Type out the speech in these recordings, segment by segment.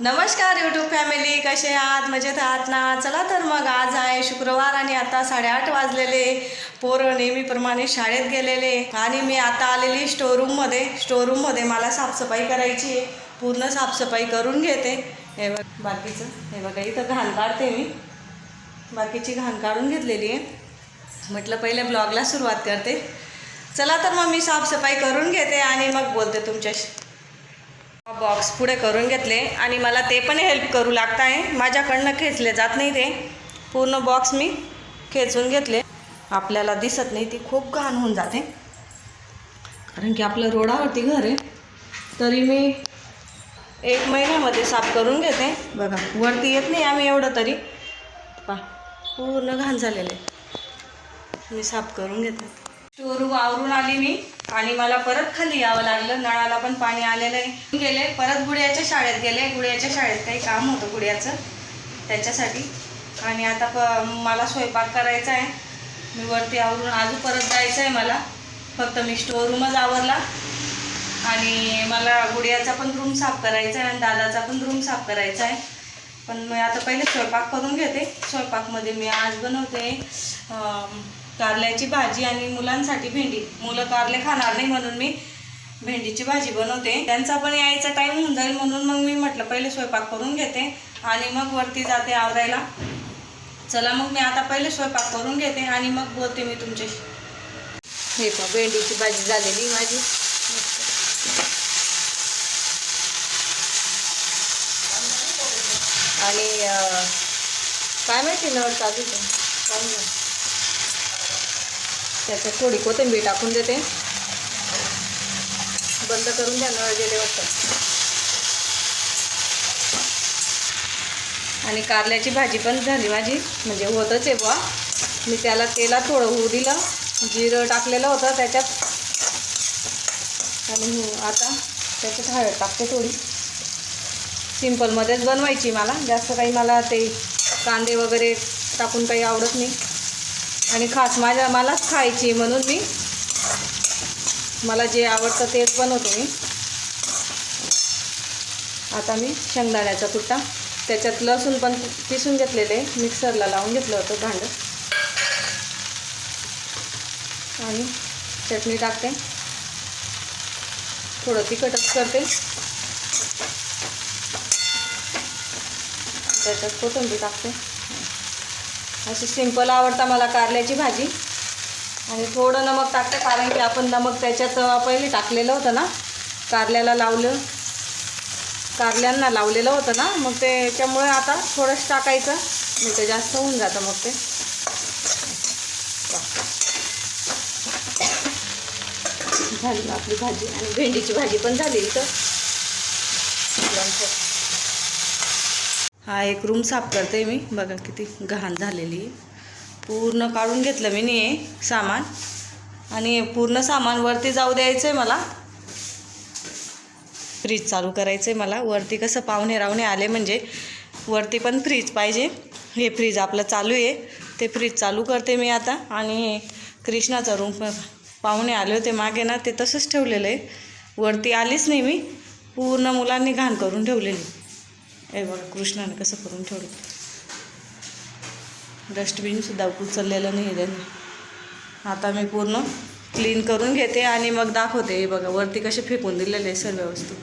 नमस्कार YouTube family कसे आहात? मजेत आहात ना? चला तर मग आज आहे शुक्रवार आणि आता साडेआठ वाजलेले. पोरं नेहमीप्रमाणे शाळेत गेलेले. आणि मी आता आलेली स्टोरूममध्ये स्टोरूममध्ये मला साफसफाई करायची आहे. पूर्ण साफसफाई करून घेते. हे बघ बाकीचं हे बघा इथं घाण काढते मी. बाकीची घाण काढून घेतलेली आहे. म्हटलं पहिले ब्लॉगला सुरुवात करते. चला तर मग मी साफसफाई करून घेते आणि मग बोलते तुमच्याशी. बॉक्स पुढे करून घेतले आणि मला ते पण हेल्प करू लागत आहे माझ्याकडनं खेचले जात नाही ते. पूर्ण बॉक्स मी खेचून घेतले. आपल्याला दिसत नाही ती खूप घाण होऊन जाते. कारण की आपलं रोडावरती घर आहे. तरी मी एक महिन्यामध्ये साफ करून घेते. बघा वरती येत नाही आम्ही एवढं तरी. पा पूर्ण घाण झालेले मी साफ करून घेते. स्टोर आवरून आली मी आणि मला परत खाली यावं लागलं. नळाला पण पाणी आलेलं आहे. गेले परत गुडियाच्या शाळेत गेले. गुडियाच्या शाळेत काही काम होतं गुडियाचं त्याच्यासाठी. आणि आता प मला स्वयंपाक करायचा आहे. मी वरती आवरून अजून परत जायचं आहे मला. फक्त मी स्टोर रूमच आवरला. आणि मला गुडियाचा पण रूम साफ करायचा आहे आणि दादाचा पण रूम साफ करायचा आहे. पण मी आता पहिले स्वयंपाक करून घेते. स्वयंपाकमध्ये मी आज बनवते कारल्याची भाजी आणि मुलांसाठी भेंडी. मुलं कारले खाणार नाही म्हणून मी भेंडीची भाजी बनवते. त्यांचा पण यायचा टाईम होऊन जाईल म्हणून मग मी म्हटलं पहिले स्वयंपाक करून घेते आणि मग वरती जाते आवरायला. चला मग मी आता पहिले स्वयंपाक करून घेते आणि मग बोलते मी तुमच्याशी. हे पण भेंडीची भाजी झालेली माझी. आणि काय माहिती नळ चालू आहे. पाहून त्याच्यात थोडी कोथिंबीर टाकून देते. बंद करून द्या नळ गेले वाटतं आणि कारल्याची भाजी पण झाली माझी म्हणजे होतच आहे बुवा. मी त्याला तेला थोडं होऊ दिलं. जिरं टाकलेलं होतं त्याच्यात. आणि आता त्याच्यात हळद टाकते थोडी. सिम्पलमध्येच बनवायची मला. जास्त काही मला ते कांदे वगैरे टाकून काही आवडत नाही. आणि खास माझ्या मलाच खायची म्हणून मी. मला जे आवडतं तेच बनवतो मी. आता मी शेंगदाण्याचा कुट्टा त्याच्यात लसूण पण पिसून घेतलेले. मिक्सरला लावून घेतलं होतं भांडं. आणि चटणी टाकते. थोडं तिखटच करते. त्याच्यात कोथिंबीर टाकते. अशी सिंपल आवडतं मला कारल्याची भाजी. आणि थोडं नमक टाकते कारण की आपण नमक त्याच्यात पहिले टाकलेलं होतं ना कारल्याला लावलं. कारल्यांना लावलेलं होतं ना मग त्याच्यामुळे आता थोडंच टाकायचं. नाही तर जास्त होऊन जातं मग ते. झाली आपली भाजी. आणि भेंडीची भाजी पण झाली इथं. हा एक रूम साफ करते मी. बघा किती घाण झालेली. आहे. पूर्ण काढून घेतलं मी नाही सामान. आणि पूर्ण सामान वरती जाऊ द्यायचं आहे मला. फ्रीज चालू करायचं आहे मला. वरती कसं पाहुणे रावणे आले म्हणजे वरती पण फ्रीज पाहिजे. हे फ्रीज आपलं चालू आहे. ते फ्रीज चालू करते मी आता. आणि कृष्णाचा रूम पण पाहुणे आले होते मागे ना ते तसंच ठेवलेलं आहे. वरती आलीच नाही मी. पूर्ण मुलांनी घाण करून ठेवलेली. हे बघा कृष्णाने कसं करून ठेवलं. डस्टबिनसुद्धा उचललेलं नाही आहे त्यांनी. आता मी पूर्ण क्लीन करून घेते आणि मग दाखवते. हे बघा वरती कसे फेकून दिलेले आहे सर्व वस्तू.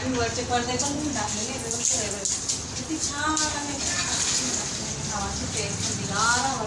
आणि वरचे पडदे पण धुवून टाकलेले किती छान आहे हवा सुटते थंडीगार हवा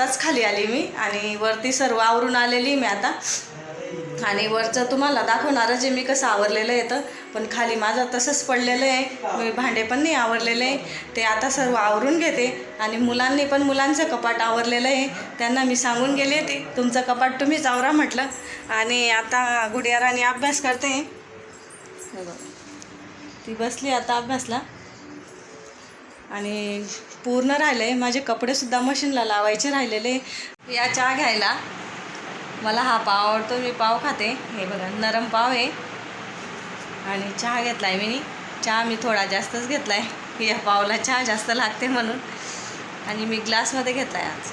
आत्ताच खाली आली मी आणि वरती सर्व आवरून आलेली मी आता. आणि वरचं तुम्हाला दाखवणारं जे मी कसं आवरलेलं येतं पण खाली माझं तसंच पडलेलं आहे. मी भांडे पण नाही आवरलेले आहे. ते आता सर्व आवरून घेते. आणि मुलांनी पण मुलांचं कपाट आवरलेलं आहे. त्यांना मी सांगून गेले ते. तुमचं कपाट तुम्हीच आवरा म्हटलं. आणि आता गुडियारानी अभ्यास करते. ती बसली आता अभ्यासला. आणि पूर्ण राहिले आहे माझे कपडेसुद्धा मशीनला लावायचे राहिलेले. या चहा घ्यायला. मला हा पाव आवडतो मी पाव खाते. हे बघा नरम पाव आहे. आणि चहा घेतला आहे मी. चहा मी थोडा जास्तच घेतला आहे या पावला चहा जास्त लागते म्हणून. आणि मी ग्लासमध्ये घेतला आहे आज.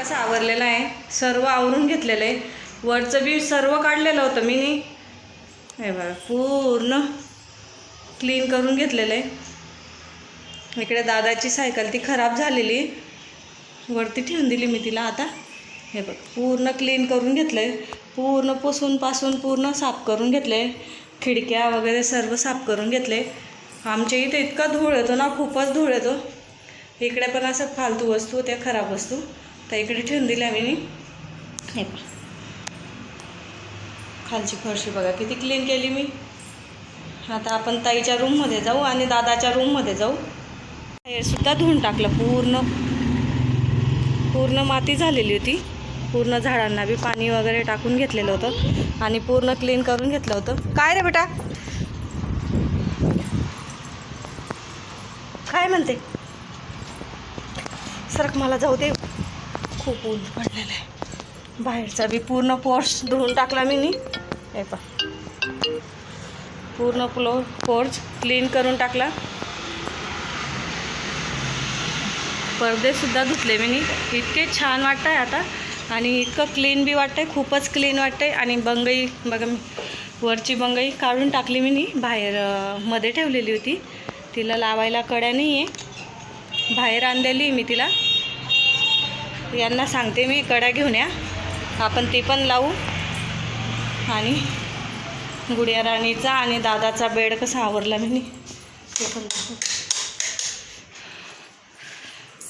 कसं आवरलेलं आहे. सर्व आवरून घेतलेलं आहे वरचं बी सर्व काढलेलं होतं मी. हे बघा पूर्ण क्लीन करून घेतलेलं आहे इकडे दादाची सायकल ती खराब झालेली. वरती ठेवून दिली मी तिला आता. हे बघ पूर्ण क्लीन करून घेतलं आहे पूर्ण पुसून पासून पूर्ण साफ करून घेतलं आहे खिडक्या वगैरे सर्व साफ करून घेतले आमच्या इथे इतका धूळ येतो ना खूपच धूळ येतो. इकडे पण असं फालतू वस्तू त्या खराब वस्तू. त्या इकडे ठेवून दिल्या मी. हे खालची फरशी बघा किती क्लीन केली मी. आता आपण ताईच्या रूममध्ये जाऊ आणि दादाच्या रूममध्ये जाऊ. हे सुद्धा धुवून टाकलं. पूर्ण पूर्ण माती झालेली होती. पूर्ण झाडांना बी पाणी वगैरे टाकून घेतलेलं होतं आणि पूर्ण क्लीन करून घेतलं होतं. काय रे बेटा? काय म्हणते? सरक मला जाऊ दे. खूप ऊन पडलेलं आहे. बाहेरचा बी पूर्ण पोर्स धुवून टाकला मी नी. हे पण पूर्ण प्लो पोर्च क्लीन करून टाकला. पडदेसुद्धा धुतले मी. इतके छान वाटतं आहे आता. आणि इतकं क्लीन बी वाटतं आहे खूपच क्लीन वाटतं आहे आणि बंगई बघा मी वरची बंगई काढून टाकली मी बाहेर मध्ये ठेवलेली होती. तिला लावायला कड्या नाही आहे बाहेर आणलेली मी तिला. यांना सांगते मी कड्या घेऊन या. आपण ती पण लावू. आणि गुडिया राणीचा आणि दादाचा बेड कसा आवरला मी ते पण दाखवू.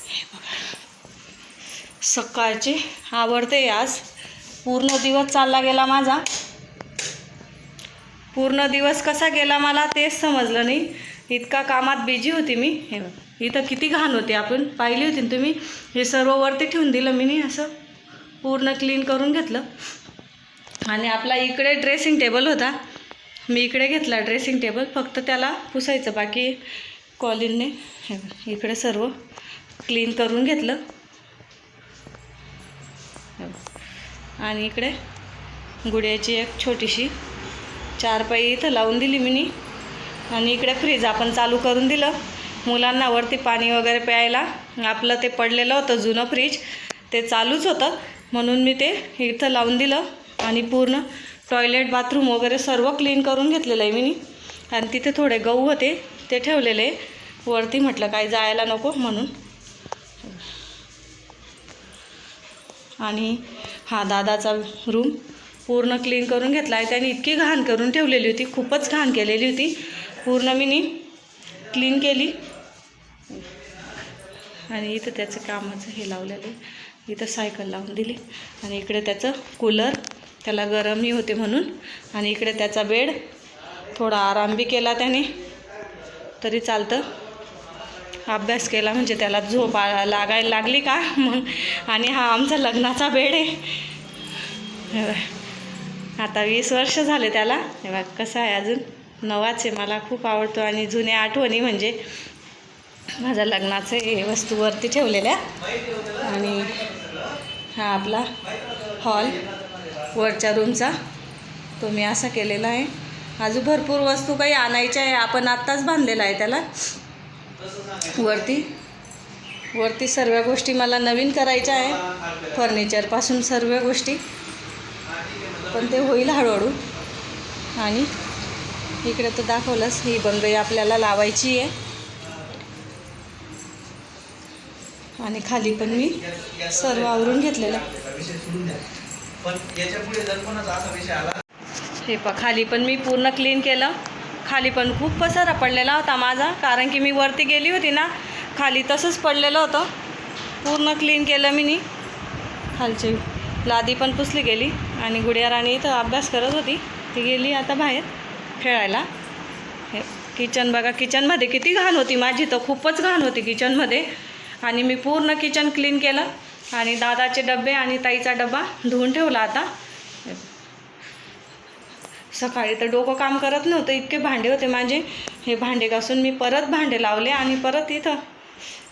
हे बघा सकाळचे. आवडते आज. पूर्ण दिवस चालला गेला माझा. पूर्ण दिवस कसा गेला मला तेच समजलं नाही. इतका कामात बिझी होती मी. हे इथं किती घाण होती आपण. पाहिली होती ना तुम्ही? हे सर्व वरती ठेवून दिलं मी नाही असं. पूर्ण क्लीन करून घेतलं. आणि आपला इकडे ड्रेसिंग टेबल होता. मी इकडे घेतला ड्रेसिंग टेबल फक्त त्याला पुसायचं. बाकी कॉलिनने हे इकडे सर्व क्लीन करून घेतलं. आणि इकडे गुड्याची एक छोटीशी चारपाई इथं लावून दिली मी आणि इकडे फ्रीज आपण चालू करून दिलं. मुलांना वरती पाणी वगैरे प्यायला आपलं ते पडलेलं होतं जुनं फ्रीज. ते चालूच होतं. म्हणून मी ते इथं लावून दिलं आणि पूर्ण टॉयलेट बाथरूम वगैरे सर्व क्लीन करून घेतलेलं आहे मी आणि तिथे थोडे गहू होते ते ठेवलेले. वरती म्हटलं काय जायला नको म्हणून. आणि हा दादाचा रूम पूर्ण क्लीन करून घेतला आहे. त्याने इतकी घाण करून ठेवलेली होती. खूपच घाण केलेली होती. पूर्ण मी क्लीन केली. आणि इथं त्याचं कामाचं हे लावलेलं आहे. इथं सायकल लावून दिली. आणि इकडे त्याचं कूलर त्याला गरमही होते म्हणून. आणि इकडे त्याचा बेड थोडा आराम बी केला त्याने. तरी चालतं. अभ्यास केला म्हणजे त्याला झोप लागायला लागली का? मग आणि हा आमचा लग्नाचा बेड आहे. आता वीस वर्ष झाले त्याला. तेव्हा कसं आहे अजून? नवाच आहे मला खूप आवडतो. आणि जुन्या आठवणी म्हणजे माझ्या लग्नाचे हे वस्तूवरती ठेवलेल्या. आणि हा आपला हॉल वरच्या रूमचा. तो मी असा केलेला आहे. अजून भरपूर वस्तू काही आणायच्या आहे. आपण आत्ताच बांधलेला आहे त्याला. वरती? वरती सर्व गोष्टी मला नवीन करायच्या आहे फर्निचरपासून सर्व गोष्टी. पण ते होईल हळूहळू. आणि इकडे तर दाखवलंच ही बंगई आपल्याला लावायची आहे. आणि खाली पण मी सर्व आवरून घेतलेलं. पण हे पा खाली पण मी पूर्ण क्लीन केलं. खाली पण खूप पसारा पडलेला होता माझा कारण की मी वरती गेली होती ना खाली तसंच पडलेलं होतं. पूर्ण क्लीन केलं मी नी. खालची लादी पण पुसली गेली आणि गुडिया राणी इथं अभ्यास करत होती. ती गेली आता बाहेर खेळायला. हे किचन बघा किचनमध्ये किती घाण होती माझी तर खूपच घाण होती किचनमध्ये आणि मी पूर्ण किचन क्लीन केलं आणि दादाचे डबे आणि ताईचा डबा धुवून ठेवला आता. सकाळी तर डोकं काम करत नव्हतं इतके भांडे होते माझे. हे भांडे घासून मी परत भांडे लावले आणि परत इथं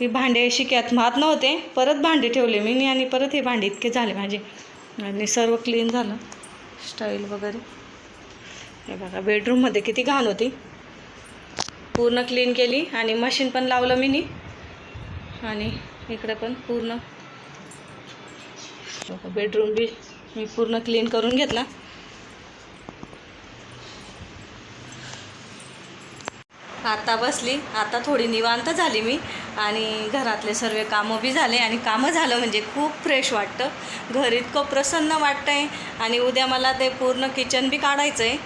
मी भांडे शिक्यात मात नव्हते परत भांडे ठेवले मी आणि परत हे भांडे इतके झाले माझे. आणि सर्व क्लीन झालं स्टाईल वगैरे. हे बघा बेडरूममध्ये किती घाण होती. पूर्ण क्लीन केली आणि मशीन पण लावलं मी आणि इकडे पण पूर्ण. बेडरूम बी मी पूर्ण क्लीन करून घेतला. आता बसली. आता थोडी निवांत झाली मी. आणि घरातले सर्व कामं बी झाले. आणि कामं झालं म्हणजे खूप फ्रेश वाटतं. घर इतकं प्रसन्न वाटतं आहे आणि उद्या मला ते पूर्ण किचन बी काढायचं आहे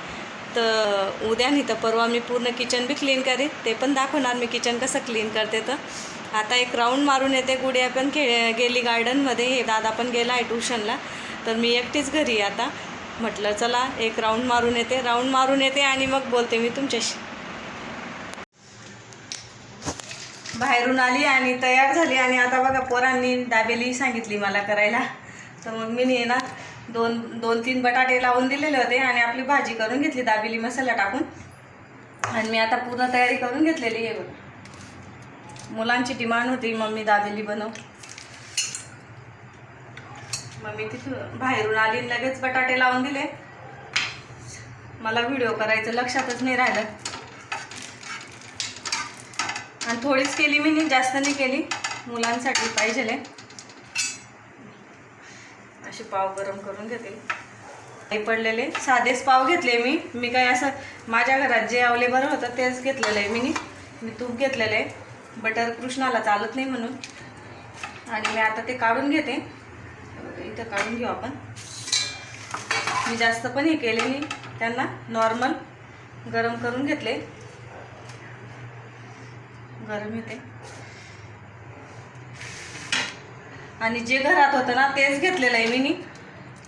तर उद्या नाही तर परवा मी पूर्ण किचन बी क्लीन करेन. ते पण दाखवणार मी किचन कसं क्लीन करते तर. आता एक राऊंड मारून येते गुडिया पण खेळ गेली गार्डनमध्ये हे दादा पण गेला आहे ट्युशनला तर मी एकटीच घरी आता. म्हटलं चला एक राऊंड मारून येते. राऊंड मारून येते आणि मग बोलते मी तुमच्याशी. बाहेरून आली आणि तयार झाली आणि आता बघा पोरांनी दाबेली सांगितली मला करायला. तर मग मी नाही ना दोन दोन तीन बटाटे लावून दिलेले होते आणि आपली भाजी करून घेतली दाबेली मसाला टाकून. आणि मी आता पूर्ण तयारी करून घेतलेली आहे बघ. मुलांची डिमांड होती मम्मी दाबेली बनव. मम्मी तिथून बाहेरून आली लगेच बटाटे लावून दिले. मला व्हिडिओ करायचं लक्षातच नाही राहिलं. थोडीच केली मी नाही जास्त नाही केली. मुलांसाठी पाहिजे असे पाव गरम करून घेते. काही पडलेले. साधेच पाव घेतले मी. मी काही असं माझ्या घरात जे अवलेबल होतं तेच घेतलेलं आहे मी. मी तूप घेतलेलं आहे. बटर कृष्णाला चालत नाही म्हणून. आणि मी आता ते काढून घेते. इथं काढून घेऊ आपण. मी जास्त पण हे केले नाही. त्यांना नॉर्मल गरम करून घेतले. गरम येते. आणि जे घरात होतं ना तेच घेतलेलं आहे मी नी.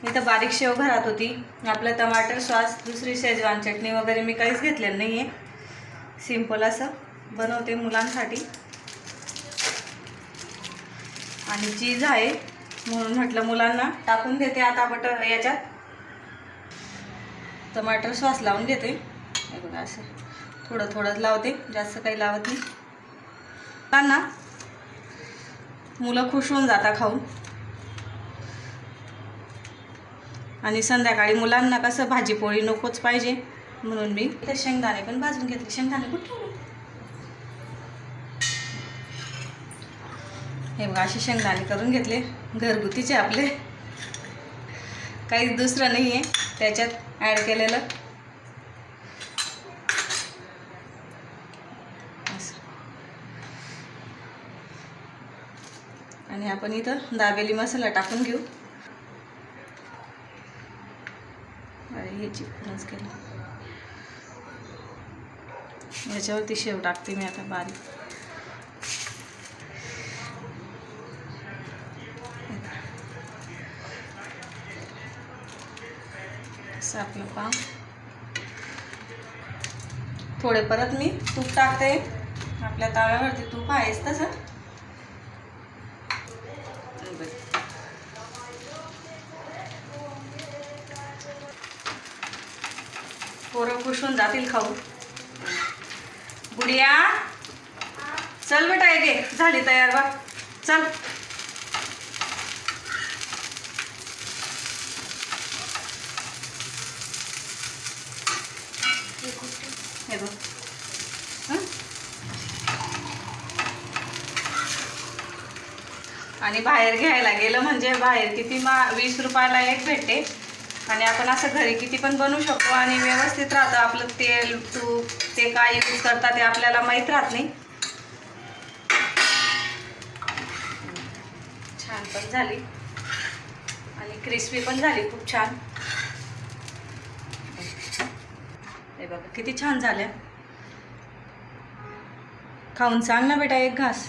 इथं बारीक शेव घरात होती. आपलं टमाटर सॉस दुसरी शेजवान चटणी वगैरे मी काहीच घेतलेलं नाही आहे सिंपल असं बनवते मुलांसाठी. आणि चीज आहे म्हणून म्हटलं मुलांना टाकून देते आता बटर याच्यात. टमाटर सॉस लावून घेते. बघा असं. थोडं थोडंच लावते. जास्त काही लावत नाही. ना मुलं खुश होऊन जाता खाऊन. आणि संध्याकाळी मुलांना कसं भाजीपोळी नकोच पाहिजे म्हणून मी ते शेंगदाणे पण भाजून घेतले. शेंगदाणे कुठे हे बघा असे शेंगदाणे करून घेतले. घरगुतीचे आपले. काही दुसरं नाही आहे त्याच्यात ॲड केलेलं असं आणि आपण इथं दाबेली मसाला टाकून घेऊ. अरे हे चिकनच केलं. याच्यावरती शेव टाकते मी आता बारीक. असं आपलं पाव थोडे परत मी तूप टाकते. आपल्या ताव्यावरती तूप आहेच तसं. पोरं खुश होऊन जातील खाऊ. गुडिया. चल बेटा ये घे झाली तयार बा. चल. हे बघ. आणि बाहेर घ्यायला गेलं म्हणजे बाहेर किती मा वीस रुपयाला एक भेटते. आणि आपण असं घरी किती पण बनवू शकतो आणि व्यवस्थित राहतं. आपलं तेल तूप ते काय यूज करतात ते आपल्याला माहीत राहत नाही. छान पण झाली. आणि क्रिस्पी पण झाली खूप छान. हे बघा किती छान झाल्या. खाऊन सांग ना बेटा एक घास.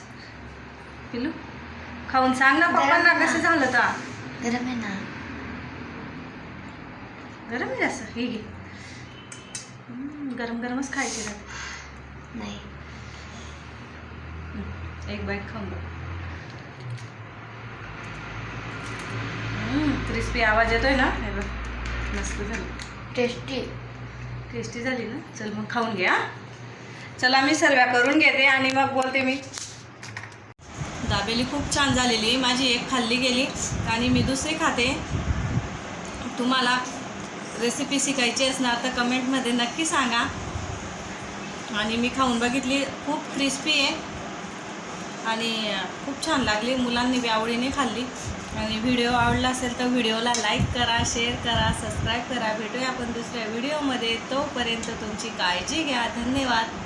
पिलू खाऊन सांग ना पप्पांना कसं झालं तर. गरम आहे ना. गरम आहे असं हे घे. गरम गरमच खायचे ना. नाही. एक बाईट खाऊन बघ. क्रिस्पी आवाज येतोय ना? हे बघ मस्त झालं. टेस्टी टेस्टी झाली ना? चल मग खाऊन घ्या चला मी सर्व्या करून घेते आणि मग बोलते मी. दाबेली खूप छान झालेली. माझी एक खाल्ली गेली आणि मी दुसरी खाते. तुम्हाला रेसिपी शिकायची असणार तर कमेंटमध्ये नक्की सांगा. आणि मी खाऊन बघितली खूप क्रिस्पी आहे. आणि खूप छान लागली मुलांनी बी आवडीने खाल्ली. आणि व्हिडिओ आवडला असेल तर व्हिडिओला लाईक करा शेअर करा सबस्क्राईब करा. भेटूया आपण दुसऱ्या व्हिडिओमध्ये तोपर्यंत तुमची काळजी घ्या. धन्यवाद.